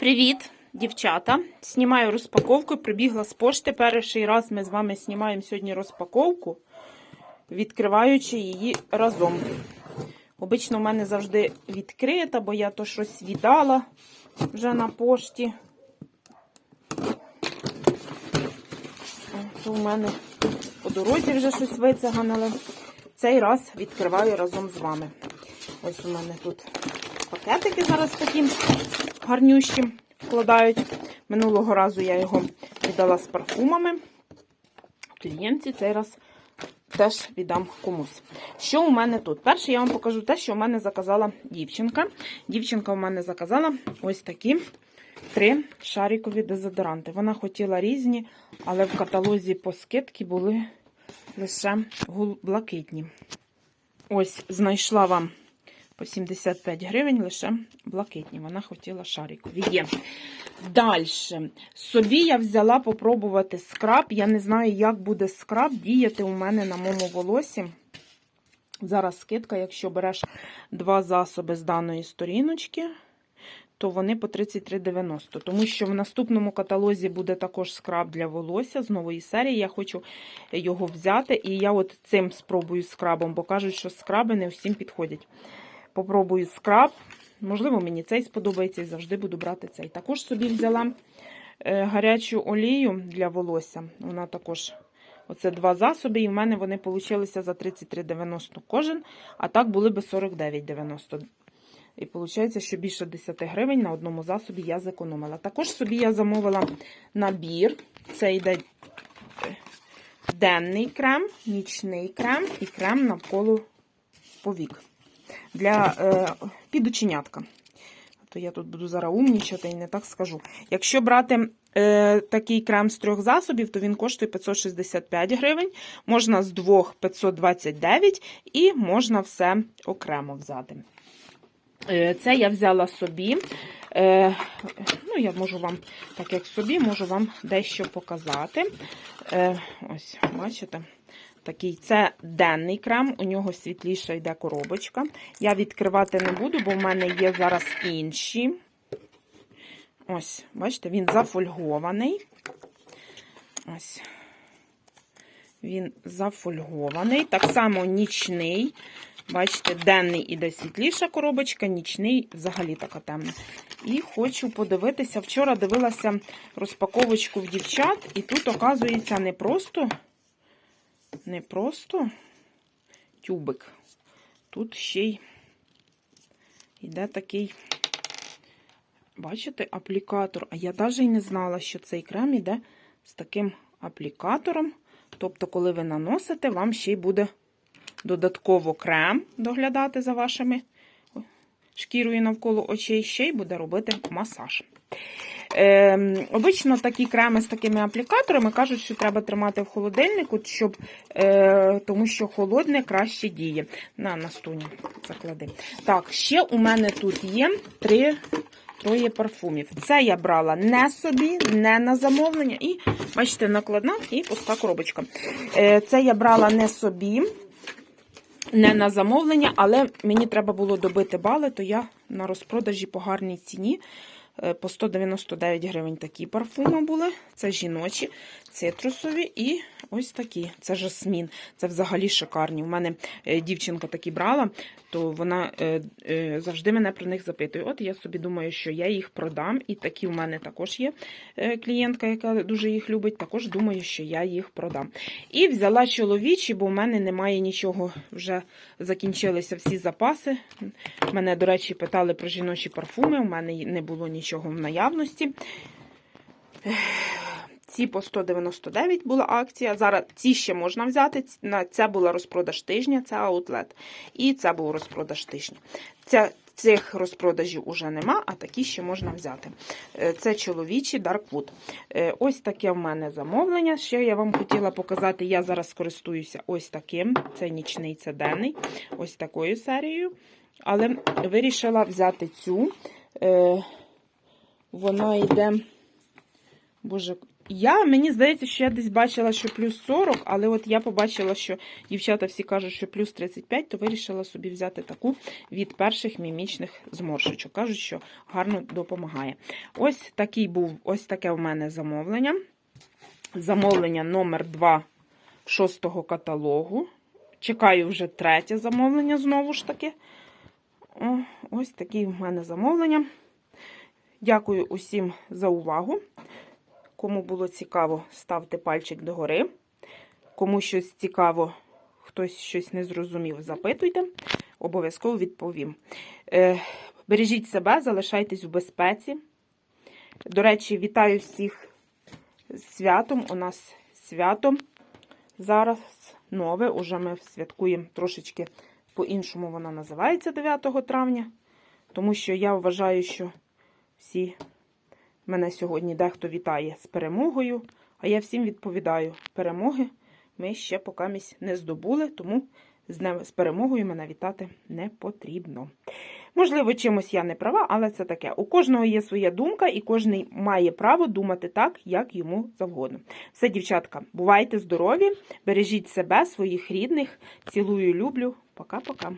Привіт, дівчата! Знімаю розпаковку. Прибігла з пошти. Перший раз ми з вами знімаємо сьогодні розпаковку, відкриваючи її разом. Обично в мене завжди відкрита, бо я то щось віддала вже на пошті. То в мене по дорозі вже щось вицеганили. Цей раз відкриваю разом з вами. Ось у мене тут пакетики зараз такі гарнющі вкладають. Минулого разу я його віддала з парфумами. Клієнтці цей раз теж віддам комусь. Що у мене тут? Перше, я вам покажу те, що у мене заказала дівчинка. Дівчинка у мене заказала ось такі три шарикові дезодоранти. Вона хотіла різні, але в каталозі по скидки були лише блакитні. Ось, знайшла вам по 75 гривень лише блакитні. Вона хотіла шарикові. Є. Далі. Собі я взяла попробувати скраб. Я не знаю, як буде скраб діяти у мене на моєму волосі. Зараз скидка, якщо береш два засоби з даної сторіночки, то вони по 33,90. Тому що в наступному каталозі буде також скраб для волосся з нової серії. Я хочу його взяти. І я от цим спробую скрабом, бо кажуть, що скраби не всім підходять. Попробую скраб. Можливо, мені цей сподобається і завжди буду брати цей. Також собі взяла е, гарячу олію для волосся. Вона також, оце два засоби, і в мене вони вийшли за 33,90 кожен, а так були би 49,90. І виходить, що більше 10 гривень на одному засобі я зекономила. Також собі я замовила набір. Це йде е, денний крем, нічний крем і крем навколо повік для е, підученятка. То я тут буду зараз умнічати і не так скажу. Якщо брати е, такий крем з трьох засобів, то він коштує 565 гривень, можна з двох 529 і можна все окремо взяти. Е, це я взяла собі. Е, ну, я можу вам, так як собі, можу вам дещо показати. Е, ось, бачите? Такий це денний крем, у нього світліша йде коробочка. Я відкривати не буду, бо в мене є зараз інші. Ось, бачите, він зафольгований. Ось. Він зафольгований. Так само нічний. Бачите, денний іде світліша коробочка, нічний взагалі така темна. І хочу подивитися. Вчора дивилася розпаковочку в дівчат, і тут, оказується, не просто не просто тюбик. Тут ще й йде такий, бачите, аплікатор. А я навіть не знала, що цей крем йде з таким аплікатором. Тобто, коли ви наносите, вам ще й буде додатково крем доглядати за вашими шкірою навколо очей, ще й буде робити масаж. Е, Обично такі креми з такими аплікаторами кажуть, що треба тримати в холодильнику, щоб, е, тому що холодне краще діє. На настуні заклади. Так, ще у мене тут є три троє парфумів. Це я брала не собі, не на замовлення. І, бачите, накладна і пуста коробочка. Е, Це я брала не собі. Не на замовлення, але мені треба було добити бали, то я на розпродажі по гарній ціні по 199 гривень такі парфуми були. Це жіночі, цитрусові і ось такі. Це жасмін. Це взагалі шикарні. У мене е, дівчинка такі брала, то вона е, завжди мене про них запитує. От я собі думаю, що я їх продам. І такі у мене також є клієнтка, яка дуже їх любить. Також думаю, що я їх продам. І взяла чоловічі, бо в мене немає нічого, вже закінчилися всі запаси. Мене, до речі, питали про жіночі парфуми. У мене не було нічого нічого в наявності. Ці по 199 була акція. Зараз ці ще можна взяти. Це була розпродаж тижня, це аутлет. І це був розпродаж тижня. Ця, Цих розпродажів уже нема, а такі ще можна взяти. Е, це чоловічі Darkwood. Е, ось таке в мене замовлення. Ще я вам хотіла показати, я зараз користуюся ось таким. Це нічний, це денний, ось такою серією. Але вирішила взяти цю. Вона йде, боже, Я, мені здається, що я десь бачила, що плюс 40, але от я побачила, що дівчата всі кажуть, що плюс 35, то вирішила собі взяти таку від перших мімічних зморшечок. Кажуть, що гарно допомагає. Ось такий був, ось таке в мене замовлення. Замовлення номер 2 шостого каталогу. Чекаю вже третє замовлення знову ж таки. О, ось такі в мене замовлення. Дякую усім за увагу. Кому було цікаво, ставте пальчик догори. Кому щось цікаво, хтось щось не зрозумів, запитуйте. Обов'язково відповім. Е, бережіть себе, залишайтесь у безпеці. До речі, вітаю всіх з святом. У нас свято зараз нове. Уже ми святкуємо трошечки по-іншому воно називається 9 травня. Тому що я вважаю, що всі мене сьогодні дехто вітає з перемогою, а я всім відповідаю: перемоги ми ще поки не здобули, тому з перемогою мене вітати не потрібно. Можливо, чимось я не права, але це таке. У кожного є своя думка, і кожен має право думати так, як йому завгодно. Все, дівчатка, бувайте здорові, бережіть себе, своїх рідних. Цілую, люблю. Пока-пока.